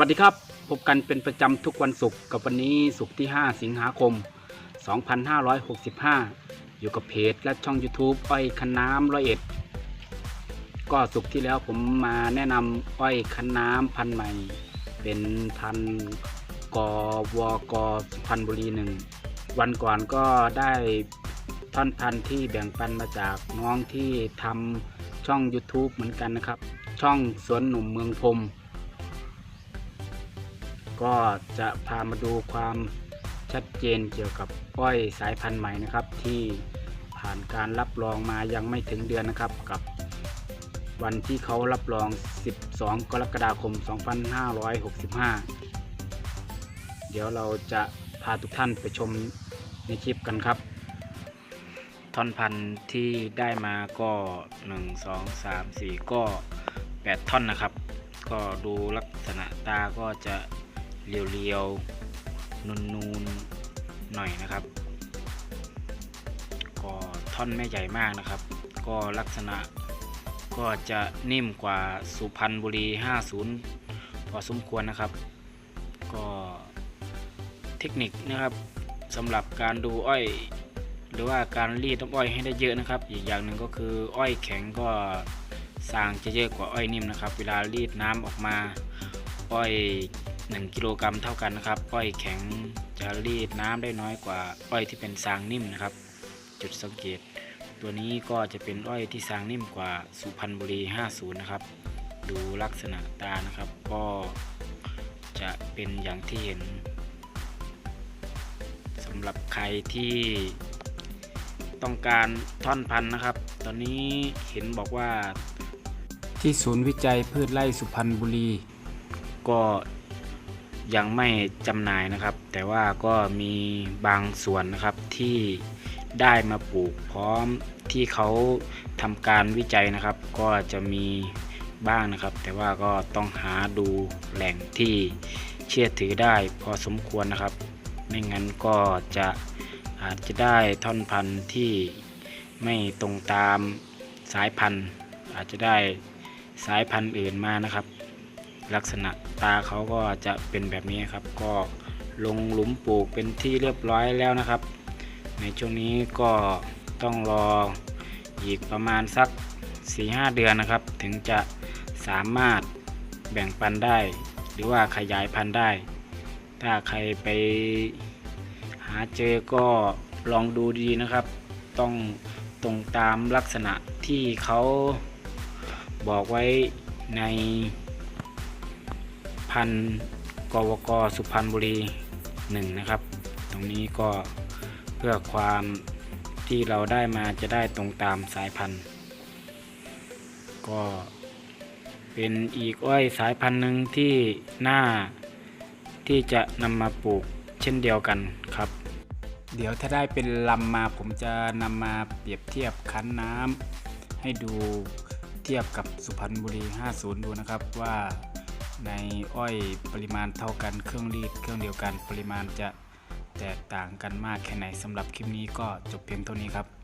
วัสดีครับ พบกันเป็นประจำทุกวันศุกร์กับวันนี้ศุกร์ที่ 5 สิงหาคม 2565 อยู่กับเพจและช่อง YouTube อ้อยคันน้ำร้อยเอ็ด ก็ศุกร์ที่แล้วผมมาแนะนำอ้อยคันน้ำพันธุ์ใหม่ เป็นพันธุ์กวกสุพรรณบุรีหนึ่ง วันก่อนก็ได้ท่อนพันธุ์ที่แบ่งปันมาจากน้องที่ทำช่อง YouTube เหมือนกันนะครับ ช่องสวนหนุ่มเมืองพรม ก็จะพามาดูความชัดเจนเกี่ยวกับอ้อยสายพันธุ์ใหม่นะครับ ที่ผ่านการรับรองมายังไม่ถึงเดือนนะครับกับ วันที่เขารับรอง 12 กรกฎาคม 2565 เดี๋ยวเราจะพาทุกท่านไปชมในคลิปกันครับท่อนพันธุ์ที่ได้มาก็ 1 2 3 4 ก็ 8 ท่อนนะครับ ก็ดูลักษณะตาก็จะ เรียวๆนูนๆหน่อยนะครับ ก็ท่อนไม่ใหญ่มากนะครับ ก็ลักษณะก็จะนิ่มกว่าสุพรรณบุรี 50 พอสมควรนะครับ ก็เทคนิคนะครับสำหรับการดูอ้อย หรือว่าการรีดน้ำอ้อยให้ได้เยอะนะครับ อีกอย่างหนึ่งก็คืออ้อยแข็งก็สางจะเยอะกว่าอ้อยนิ่มนะครับ เวลารีดน้ำออกมา อ้อย 1กิโลกรัมเท่ากันนะครับ อ้อยแข็งจะรีดน้ำได้น้อยกว่าอ้อยที่เป็นสางนิ่มนะครับ จุดสังเกต ตัวนี้ก็จะเป็นอ้อยที่สางนิ่มกว่าสุพรรณบุรี 50 นะครับ ดูลักษณะตานะครับ ก็จะเป็นอย่างที่เห็นสำหรับใครที่ต้องการท่อนพันธุ์นะครับ ตอนนี้เห็นบอกว่าที่ศูนย์วิจัยพืชไร่สุพรรณบุรี ก็ ยังไม่จำหน่ายนะครับ แต่ว่าก็มีบางส่วนนะครับที่ได้มาปลูกพร้อมที่เขาทำการวิจัยนะครับ ก็จะมีบ้างนะครับ แต่ว่าก็ต้องหาดูแหล่งที่เชื่อถือได้พอสมควรนะครับ ไม่งั้นก็จะอาจจะได้ท่อนพันธุ์ที่ไม่ตรงตามสายพันธุ์ อาจจะได้สายพันธุ์อื่นมานะครับ ลักษณะตาเขาก็จะเป็นแบบนี้ครับ ก็ลงหลุมปลูกเป็นที่เรียบร้อยแล้วนะครับ ในช่วงนี้ก็ต้องรออีกประมาณสัก 4-5 เดือนนะครับ ถึงจะสามารถแบ่งปันได้ หรือว่าขยายพันธุ์ได้ ถ้าใครไปหาเจอก็ลองดูดีนะครับ ต้องตรงตามลักษณะที่เขาบอกไว้ใน พันกวกสุพรรณบุรีหนึ่งนะครับ ตรงนี้ก็เพื่อความที่เราได้มาจะได้ตรงตามสายพันธุ์ ก็เป็นอีกอ้อยสายพันธุ์หนึ่งที่หน่าที่จะนำมาปลูกเช่นเดียวกันครับ เดี๋ยวถ้าได้เป็นลำมาผมจะนำมาเปรียบเทียบคั้นน้ำให้ดูเทียบกับสุพรรณบุรี 50 ดูนะครับว่า ในอ้อยปริมาณเท่ากันเครื่องรีดเครื่องเดียวกันปริมาณจะแตกต่างกันมากแค่ไหนสำหรับคลิปนี้ก็จบเพียงเท่านี้ครับ